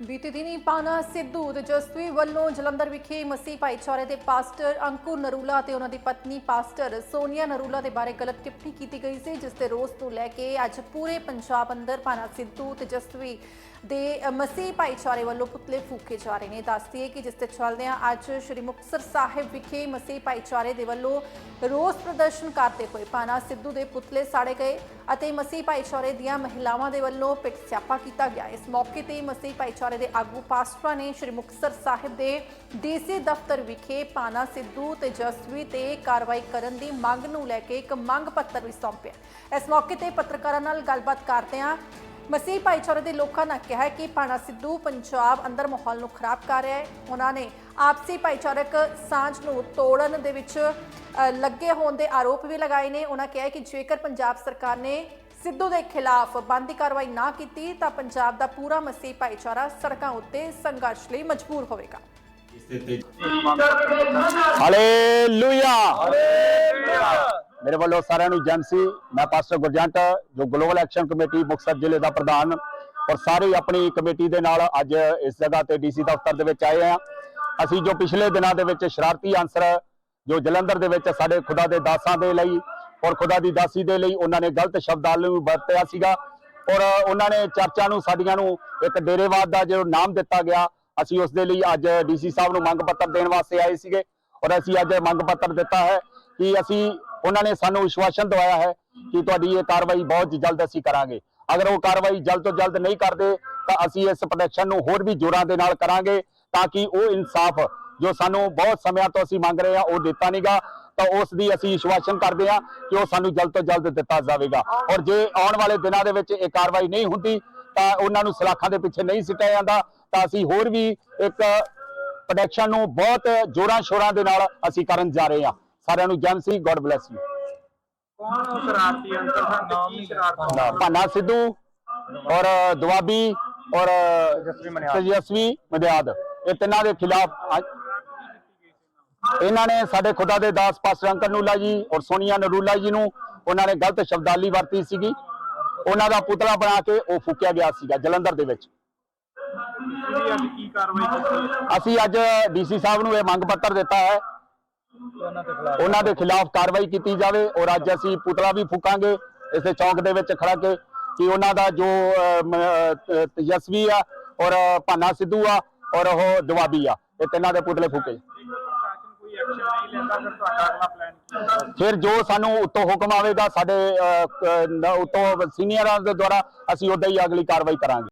ਬੀਤੇ ਦਿਨੀ ਪਾਨਾ ਸਿੱਧੂ ਤੇ ਜਸਵੀ ਵੱਲੋਂ ਜਲੰਧਰ ਵਿਖੇ ਮਸੀਹ ਭਾਈਚਾਰੇ ਦੇ ਪਾਸਟਰ ਅੰਕੁਰ ਨਰੂਲਾ ਤੇ ਉਹਨਾਂ ਦੀ ਪਤਨੀ ਪਾਸਟਰ ਸੋਨੀਆ ਨਰੂਲਾ ਦੇ ਬਾਰੇ ਗਲਤ ਟਿੱਪਣੀ ਕੀਤੀ ਗਈ ਸੀ, ਜਿਸ ਦੇ ਰੋਸ ਤੋਂ ਲੈ ਕੇ ਅੱਜ ਪੂਰੇ ਪੰਜਾਬ ਅੰਦਰ ਪਾਨਾ ਸਿੱਧੂ ਤੇ ਜਸਵੀ ਦੇ ਮਸੀਹ ਭਾਈਚਾਰੇ ਵੱਲੋਂ ਪੁਤਲੇ ਫੂਕੇ ਜਾ ਰਹੇ ਨੇ। ਦੱਸਦੀਏ ਕਿ ਜਿਸ ਤੇ ਚੱਲਦਿਆਂ ਅੱਜ ਸ਼੍ਰੀ ਮੁਕਤਸਰ ਸਾਹਿਬ ਵਿਖੇ ਮਸੀਹ ਭਾਈਚਾਰੇ ਦੇ ਵੱਲੋਂ ਰੋਸ ਪ੍ਰਦਰਸ਼ਨ ਕਰਦੇ ਹੋਏ ਪਾਨਾ ਸਿੱਧੂ ਦੇ ਪੁਤਲੇ ਸਾੜੇ ਗਏ ਅਤੇ ਮਸੀਹ ਭਾਈਚਾਰੇ ਦੀਆਂ ਮਹਿਲਾਵਾਂ ਦੇ ਵੱਲੋਂ ਪਿੱਟ ਸਿਆਪਾ ਕੀਤਾ ਗਿਆ। ਇਸ ਮੌਕੇ ਤੇ ਮਸੀਹ ਭਾਈਚਾਰੇ ਦੇ ਆਗੂ ਪਾਸਟਰਾਂ ਨੇ ਸ਼੍ਰੀ ਮੁਕਤਸਰ ਸਾਹਿਬ ਦੇ ਡੀਸੀ ਦਫ਼ਤਰ ਵਿਖੇ ਪਾਨਾ ਸਿੱਧੂ ਤੇ ਜਸਵੀ ਤੇ ਕਾਰਵਾਈ ਕਰਨ ਦੀ ਮੰਗ ਨੂੰ ਲੈ ਕੇ ਇੱਕ ਮੰਗ ਪੱਤਰ ਵੀ ਸੌਂਪਿਆ। ਇਸ ਮੌਕੇ ਤੇ ਪੱਤਰਕਾਰਾਂ ਨਾਲ ਗੱਲਬਾਤ ਕਰਦਿਆਂ ਮਸੀਹ ਭਾਈਚਾਰੇ ਦੇ ਲੋਕਾਂ ਨੇ ਕਿਹਾ ਕਿ ਪਾਣਾ ਸਿੱਧੂ ਪੰਜਾਬ ਅੰਦਰ ਮਾਹੌਲ ਨੂੰ ਖਰਾਬ ਕਰ ਰਿਹਾ ਹੈ। ਉਹਨਾਂ ਨੇ ਆਪਸੀ ਭਾਈਚਾਰਕ ਸਾਂਝ ਨੂੰ ਤੋੜਨ ਦੇ ਵਿੱਚ ਲੱਗੇ ਹੋਣ ਦੇ ਆਰੋਪ ਵੀ ਲਗਾਏ ਨੇ। ਉਹਨਾਂ ਕਿਹਾ ਕਿ ਜੇਕਰ ਪੰਜਾਬ ਸਰਕਾਰ ਨੇ ਸਿੱਧੂ ਦੇ ਖਿਲਾਫ ਬੰਦੀ ਕਾਰਵਾਈ ਨਾ ਕੀਤੀ ਤਾਂ ਪੰਜਾਬ ਦਾ ਪੂਰਾ ਮਸੀਹ ਭਾਈਚਾਰਾ ਸੜਕਾਂ ਉੱਤੇ ਸੰਘਰਸ਼ ਲਈ ਮਜਬੂਰ ਹੋਵੇਗਾ। ਹਾਲੇਲੂਇਆ। ਮੇਰੇ ਵੱਲੋਂ ਸਾਰਿਆਂ ਨੂੰ ਜਨ ਮੈਂ ਪਾਸਟਰ ਗੁਰਜੰਟ, ਜੋ ਗਲੋਬਲ ਐਕਸ਼ਨ ਕਮੇਟੀ ਮੁਕਤਸਰ ਜ਼ਿਲ੍ਹੇ ਦਾ ਪ੍ਰਧਾਨ ਔਰ ਸਾਰੇ ਆਪਣੀ ਕਮੇਟੀ ਦੇ ਨਾਲ ਅੱਜ ਇਸ ਜਗ੍ਹਾ ਤੇ ਡੀਸੀ ਦਫ਼ਤਰ ਦੇ ਵਿੱਚ ਆਏ ਆ ਅਸੀਂ ਜੋ ਪਿਛਲੇ ਦਿਨਾਂ ਦੇ ਵਿੱਚ ਸ਼ਰਾਰਤੀ ਅੰਸਰ ਜੋ ਜਲੰਧਰ ਦੇ ਵਿੱਚ ਸਾਡੇ ਖੁਦਾ ਦੇ ਦਾਸਾਂ ਦੇ ਲਈ ਔਰ ਖੁਦਾ ਦੀ ਦਾਸੀ ਦੇ ਲਈ ਉਹਨਾਂ ਨੇ ਗਲਤ ਸ਼ਬਦਾਂ ਨੂੰ ਵਰਤਿਆ ਸੀਗਾ। ਔਰ ਉਹਨਾਂ ਨੇ ਚਰਚਾ ਨੂੰ, ਸਾਡੀਆਂ ਨੂੰ ਇੱਕ ਡੇਰੇਵਾਦ ਦਾ ਜੋ ਨਾਮ ਦਿੱਤਾ ਗਿਆ, ਅਸੀਂ ਉਸ ਦੇ ਲਈ ਅੱਜ ਡੀਸੀ ਸਾਹਿਬ ਨੂੰ ਮੰਗ ਪੱਤਰ ਦੇਣ ਵਾਸਤੇ ਆਏ ਸੀਗੇ। ਔਰ ਅਸੀਂ ਅੱਜ ਮੰਗ ਪੱਤਰ ਦਿੱਤਾ ਹੈ ਕਿ ਅਸੀਂ, ਉਹਨਾਂ ਨੇ ਸਾਨੂੰ ਵਿਸ਼ਵਾਸਨ ਦਵਾਇਆ ਹੈ ਕਿ ਤੁਹਾਡੀ ਇਹ ਕਾਰਵਾਈ ਬਹੁਤ ਜਲਦ ਅਸੀਂ ਕਰਾਂਗੇ। ਅਗਰ ਉਹ ਕਾਰਵਾਈ ਜਲਦ ਤੋਂ ਜਲਦ ਨਹੀਂ ਕਰਦੇ, ਤਾਂ ਅਸੀਂ ਇਸ ਪ੍ਰੋਟੈਕਸ਼ਨ ਨੂੰ ਹੋਰ ਵੀ ਜ਼ੋਰਾਂ ਦੇ ਨਾਲ ਕਰਾਂਗੇ, ਤਾਂ ਕਿ ਉਹ ਇਨਸਾਫ ਜੋ ਸਾਨੂੰ ਬਹੁਤ ਸਮਿਆਂ ਤੋਂ ਅਸੀਂ ਮੰਗ ਰਹੇ ਹਾਂ, ਉਹ ਦਿੱਤਾ ਨਹੀਂਗਾ ਤਾਂ ਉਸ ਦੀ ਅਸੀਂ ਵਿਸ਼ਵਾਸਨ ਕਰਦੇ ਹਾਂ ਕਿ ਉਹ ਸਾਨੂੰ ਜਲਦ ਤੋਂ ਜਲਦ ਦਿੱਤਾ ਜਾਵੇਗਾ। ਔਰ ਜੇ ਆਉਣ ਵਾਲੇ ਦਿਨਾਂ ਦੇ ਵਿੱਚ ਇਹ ਕਾਰਵਾਈ ਨਹੀਂ ਹੁੰਦੀ ਤਾਂ ਉਹਨਾਂ ਨੂੰ ਸਲਾਖਾਂ ਦੇ ਪਿੱਛੇ ਨਹੀਂ ਸਿੱਟਿਆ ਜਾਂਦਾ। ਤਾਂ ਅਸੀਂ ਹੋਰ ਵੀ ਇੱਕ ਪ੍ਰੋਡਕਸ਼ਨ ਨੂੰ ਬਹੁਤ ਜੋਰਾਂ ਸ਼ੋਰਾਂ ਦੇ ਨਾਲ ਅਸੀਂ ਕਰਨ ਜਾ ਰਹੇ ਹਾਂ। ਸਾਰਿਆਂ ਨੂੰ ਜਨ ਸੀ ਗੋਡ ਬlesਸ ਯੂ ਕੌਣ ਸ਼ਰਾਰਤੀ ਸ਼ਰਾਰਤ ਭਾਨਾ ਸਿੱਧੂ ਔਰ ਦੁਆਬੀ ਔਰ ਜਸਵੀ ਮਨਿਆਦ। ਇਹ ਤਿੰਨਾਂ ਦੇ ਖਿਲਾਫ ਅੱਜ ਇਹਨਾਂ ਨੇ ਸਾਡੇ ਖੁਦਾ ਦੇ ਦਾਸ ਪਾਸਟਰ ਅੰਕਰ ਨੂਲਾ ਜੀ ਔਰ ਸੋਨੀਆ ਨਰੂਲਾ ਜੀ ਨੂੰ। ਉਹਨਾਂ ਨੇ ਗਲਤ ਸ਼ਬਦਾਲੀ ਵਰਤੀ ਸੀਗੀ। ਉਹਨਾਂ ਦਾ ਪੁਤਲਾ ਬਣਾ ਕੇ ਉਹ ਫੂਕਿਆ ਗਿਆ ਸੀਗਾ ਜਲੰਧਰ ਦੇ ਵਿੱਚ। ਅਸੀਂ ਅੱਜ ਡੀਸੀ ਸਾਹਿਬ ਨੂੰ ਇਹ ਮੰਗ ਪੱਤਰ ਦਿੱਤਾ ਹੈ। ਉਹਨਾਂ ਦੇ ਖਿਲਾਫ ਕਾਰਵਾਈ ਕੀਤੀ ਜਾਵੇ ਔਰ ਅੱਜ ਅਸੀਂ ਪੁਤਲਾ ਵੀ ਫੂਕਾਂਗੇ। ਇਸੇ ਚੌਂਕ ਦੇ ਵਿੱਚ ਖੜਾ ਕੇ ਕਿ ਉਹਨਾਂ ਦਾ ਜੋ ਅਹ, ਤੇਜਸਵੀ ਆ ਔਰ ਭਾਨਾ ਸਿੱਧੂ ਆ ਔਰ ਉਹ ਦਵਾਬੀ ਆ। ਇਹ ਤਿੰਨਾਂ ਦੇ ਪੁਤਲੇ ਫੂਕੇ। ਫਿਰ ਜੋ ਸਾਨੂੰ ਉੱਤੋਂ ਹੁਕਮ ਆਵੇਗਾ ਸਾਡੇ ਅਹ, ਕ- ਉੱਤੋਂ ਸੀਨੀਅਰਾਂ ਦੇ ਦੁਆਰਾ ਅਸੀਂ ਉਦਾਂ ਹੀ ਅਗਲੀ ਕਾਰਵਾਈ ਕਰਾਂਗੇ।